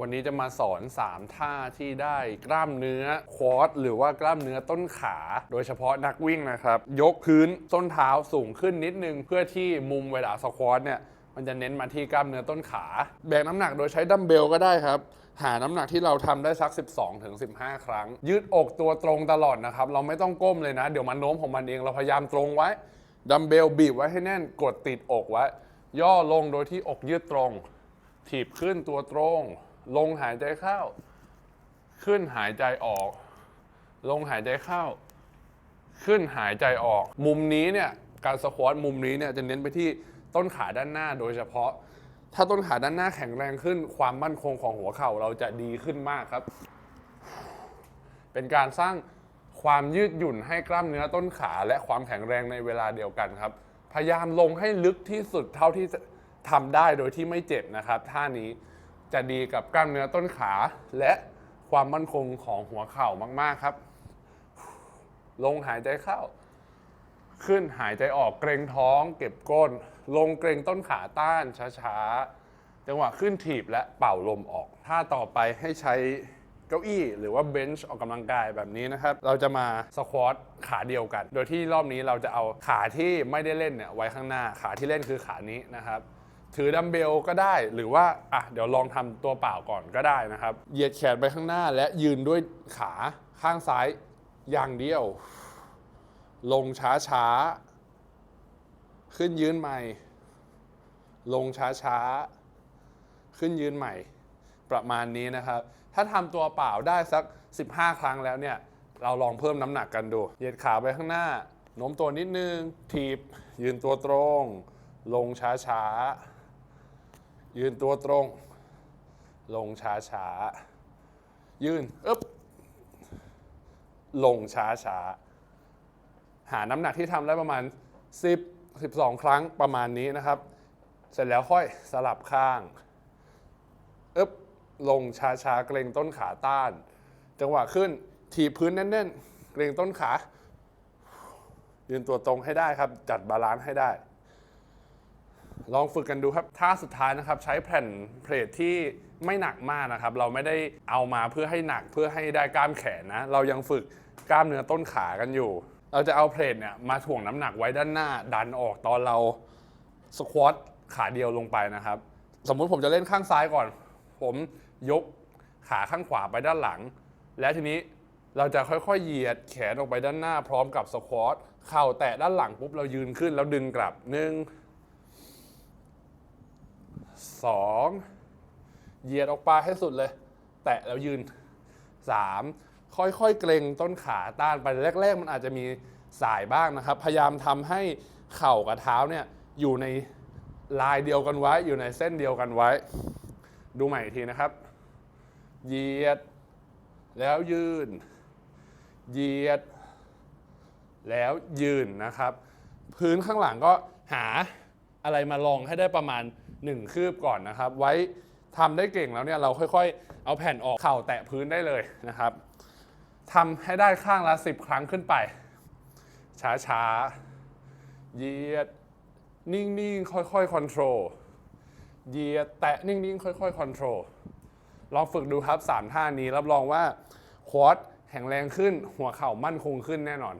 วันนี้จะมาสอน 3 ท่าที่ได้กล้ามเนื้อควอดหรือว่ากล้ามเนื้อต้นขา โดยเฉพาะนักวิ่งนะครับ ยกพื้นต้นเท้าสูงขึ้นนิดนึง เพื่อที่มุมเวลาสควอตเนี่ยมันจะเน้นมาที่กล้ามเนื้อต้นขา แบกน้ำหนักโดยใช้ดัมเบลก็ได้ครับ หาน้ำหนักที่เราทำได้สัก 12ถึง15 ครั้ง ยืดอกตัวตรงตลอดนะครับ เราไม่ต้องก้มเลยนะ เดี๋ยวมันโน้มของมันเองเราพยายามตรงไว้ดัมเบลบีบไว้ให้แน่นกดติดอกไว้ ย่อลงโดยที่อกยืดตรงถีบขึ้นตัวตรง ลงหายใจเข้า ขึ้นหายใจออก ลงหายใจเข้า ขึ้นหายใจออก มุมนี้เนี่ยการสควอตมุมนี้เนี่ยจะเน้นไปที่ต้นขาด้านหน้าโดยเฉพาะ ถ้าต้นขาด้านหน้าแข็งแรงขึ้น ความมั่นคงของหัวเข่าเราจะดีขึ้นมากครับ เป็นการสร้างความยืดหยุ่นให้กล้ามเนื้อต้นขาและความแข็งแรงในเวลาเดียวกันครับ พยายามลงให้ลึกที่สุดเท่าที่จะทำได้โดยที่ไม่เจ็บนะครับท่านี้ จะดีกับกล้ามเนื้อต้นขาและความมั่นคงของหัวเข่ามาก ๆ ครับ ลงหายใจเข้า ขึ้นหายใจออกเกรงท้อง เก็บก้น ลงเกรงต้นขาต้านช้าๆ จังหวะขึ้นถีบและเป่าลมออกท่าต่อไปให้ใช้เก้าอี้หรือว่าเบนช์ออกกำลังกายแบบนี้นะครับ เราจะมาสควอตขาเดียวกัน โดยที่รอบนี้เราจะเอาขาที่ไม่ได้เล่นเนี่ยไว้ข้างหน้า ขาที่เล่นคือขานี้นะครับ ถือดัมเบลก็ได้ หรือว่าอะเดี๋ยวลองทำตัวเปล่าก่อนก็ได้นะครับ เหยียดแขนไปข้างหน้าและยืนด้วยขาข้างซ้ายอย่างเดียว ลงช้าช้าขึ้นยืนใหม่ ลงช้าช้าขึ้นยืนใหม่ประมาณนี้นะครับ ถ้าทำตัวเปล่าได้สัก 15 ครั้งแล้วเนี่ย เราลองเพิ่มน้ำหนักกันดู เหยียดขาไปข้างหน้าโน้มตัวนิดนึงทีบ ยืนตัวตรง ลงช้าช้าๆ ยืนตัวตรง ลงช้าช้ายืนอึ๊บลงช้าช้าหาน้ำหนักที่ทำได้ประมาณ 10 12 ครั้งประมาณนี้นะครับ เสร็จแล้วค่อยสลับข้างอึ๊บลงช้าๆเกรงต้นขาต้าน จังหวะขึ้นถีบพื้นแน่นๆ เกรงต้นขา ยืนตัวตรงให้ได้ครับ จัดบาลานซ์ให้ได้ ลองฝึกกันดูครับท่าสุดท้ายนะครับ ใช้แผ่นเพลทที่ไม่หนักมากนะครับ เราไม่ได้เอามาเพื่อให้หนักเพื่อให้ได้กล้ามแขนนะ เรายังฝึกกล้ามเนื้อต้นขากันอยู่ เราจะเอาเพลทเนี่ยมาถ่วงน้ำหนักไว้ด้านหน้า ดันออกตอนเราสควอตขาเดียวลงไปนะครับ สมมุติผมจะเล่นข้างซ้ายก่อน ผมยกขาข้างขวาไปด้านหลัง และทีนี้เราจะค่อยๆ เหยียดแขนออกไปด้านหน้าพร้อมกับสควอตเข่าแตะด้านหลังปุ๊บเรายืนขึ้นแล้วดึงกลับหนึ่ง สองเหยียดออกไปให้สุดเลย แตะแล้วยืนสามค่อยๆ เกรงต้นขาต้านไปแรก ๆ มันอาจจะมีสายบ้างนะครับ พยายามทำให้เข่ากับเท้าเนี่ยอยู่ในลายเดียวกันไว้ อยู่ในเส้นเดียวกันไว้ ดูใหม่อีกทีนะครับ เหยียด แล้วยืน เหยียด แล้วยืนนะครับ พื้นข้างหลังก็หาอะไรมาลองให้ได้ประมาณ 1 คืบก่อนนะครับ ไว้ทำได้เก่งแล้วเนี่ยเราค่อยๆ เอาแผ่นออกเข่าแตะพื้นได้เลยนะครับทำให้ได้ข้างละ 10 ครั้งขึ้นไป ช้าๆ เหยียด นิ่งๆ ค่อยๆคอนโทรลเหยียดแตะนิ่งๆ ค่อยๆคอนโทรลลองฝึกดูครับ 3 ท่านี้รับรองว่าควอดแข็งแรงขึ้นหัวเข่ามั่นคงขึ้นแน่นอน